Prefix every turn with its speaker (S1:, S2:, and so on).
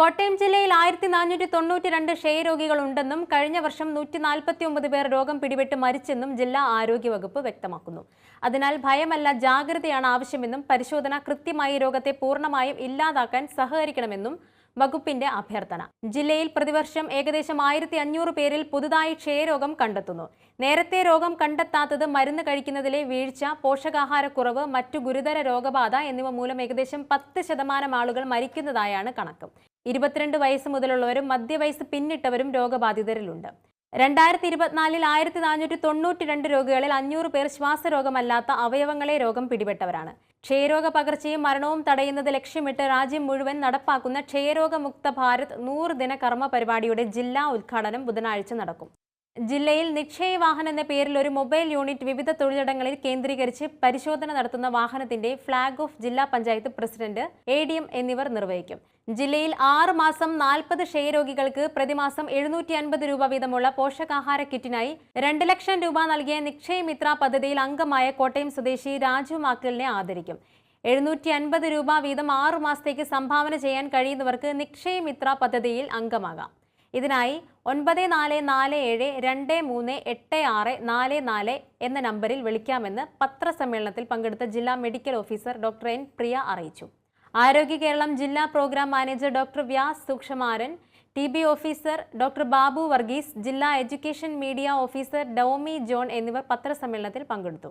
S1: കോട്ടയം ജില്ലയിൽ ആയിരത്തി നാനൂറ്റി തൊണ്ണൂറ്റി രണ്ട് ക്ഷയരോഗികൾ ഉണ്ടെന്നും കഴിഞ്ഞ വർഷം നൂറ്റി നാൽപ്പത്തി ഒമ്പത് പേർ രോഗം പിടിപെട്ട് മരിച്ചെന്നും ജില്ലാ ആരോഗ്യവകുപ്പ് വ്യക്തമാക്കുന്നു. അതിനാൽ ഭയമല്ല ജാഗ്രതയാണ് ആവശ്യമെന്നും പരിശോധന കൃത്യമായി രോഗത്തെ പൂർണമായും ഇല്ലാതാക്കാൻ സഹകരിക്കണമെന്നും വകുപ്പിന്റെ അഭ്യർത്ഥന. ജില്ലയിൽ പ്രതിവർഷം ഏകദേശം ആയിരത്തി അഞ്ഞൂറ് പേരിൽ പുതുതായി ക്ഷയരോഗം കണ്ടെത്തുന്നു. നേരത്തെ രോഗം കണ്ടെത്താത്തത് മരുന്ന് കഴിക്കുന്നതിലെ വീഴ്ച പോഷകാഹാരക്കുറവ് മറ്റു ഗുരുതര രോഗബാധ എന്നിവ മൂലം ഏകദേശം പത്ത് ശതമാനം ആളുകൾ മരിക്കുന്നതായാണ് കണക്ക്. ഇരുപത്തിരണ്ട് വയസ്സ് മുതലുള്ളവരും മധ്യവയസ്സ് പിന്നിട്ടവരും രോഗബാധിതരിലുണ്ട്. രണ്ടായിരത്തി ഇരുപത്തിനാലിൽ ആയിരത്തി നാനൂറ്റി തൊണ്ണൂറ്റി രണ്ട് രോഗികളിൽ അഞ്ഞൂറ് പേർ ശ്വാസരോഗമല്ലാത്ത അവയവങ്ങളെ രോഗം പിടിപെട്ടവരാണ്. ക്ഷയരോഗ പകർച്ചയും മരണവും തടയുന്നത് ലക്ഷ്യമിട്ട് രാജ്യം മുഴുവൻ നടപ്പാക്കുന്ന ക്ഷയരോഗമുക്ത ഭാരത് നൂറ് ദിന കർമ്മ പരിപാടിയുടെ ജില്ലാ ഉദ്ഘാടനം ബുധനാഴ്ച നടക്കും. ജില്ലയിൽ നിക്ഷയ വാഹൻ എന്ന പേരിൽ ഒരു മൊബൈൽ യൂണിറ്റ് വിവിധ തൊഴിലിടങ്ങളിൽ കേന്ദ്രീകരിച്ച് പരിശോധന നടത്തുന്ന വാഹനത്തിന്റെ ഫ്ളാഗ് ഓഫ് ജില്ലാ panchayat president A D M എന്നിവർ നിർവഹിക്കും. ജില്ലയിൽ ആറ് മാസം നാൽപ്പത് ക്ഷയരോഗികൾക്ക് പ്രതിമാസം എഴുന്നൂറ്റി അൻപത് രൂപ വീതമുള്ള പോഷകാഹാര കിറ്റിനായി രണ്ട് ലക്ഷം രൂപ നൽകിയ നിക്ഷയ മിത്ര പദ്ധതിയിൽ അംഗമായ കോട്ടയം സ്വദേശി രാജു മാക്കലിനെ ആദരിക്കും. എഴുന്നൂറ്റി അൻപത് രൂപ വീതം ആറു മാസത്തേക്ക് സംഭാവന ചെയ്യാൻ കഴിയുന്നവർക്ക് നിക്ഷയ മിത്ര പദ്ധതിയിൽ അംഗമാകാം. ഇതിനായി ഒൻപത് നാല് നാല് ഏഴ് രണ്ട് മൂന്ന് എട്ട് ആറ് നാല് നാല് എന്ന നമ്പറിൽ വിളിക്കാമെന്ന് പത്രസമ്മേളനത്തിൽ പങ്കെടുത്ത ജില്ലാ medical officer doctor N Priya അറിയിച്ചു. ആരോഗ്യ കേരളം ജില്ലാ program manager doctor Vyas Sukumaran T B officer doctor Babu Varghese ജില്ലാ education media officer Domi John എന്നിവർ പത്രസമ്മേളനത്തിൽ പങ്കെടുത്തു.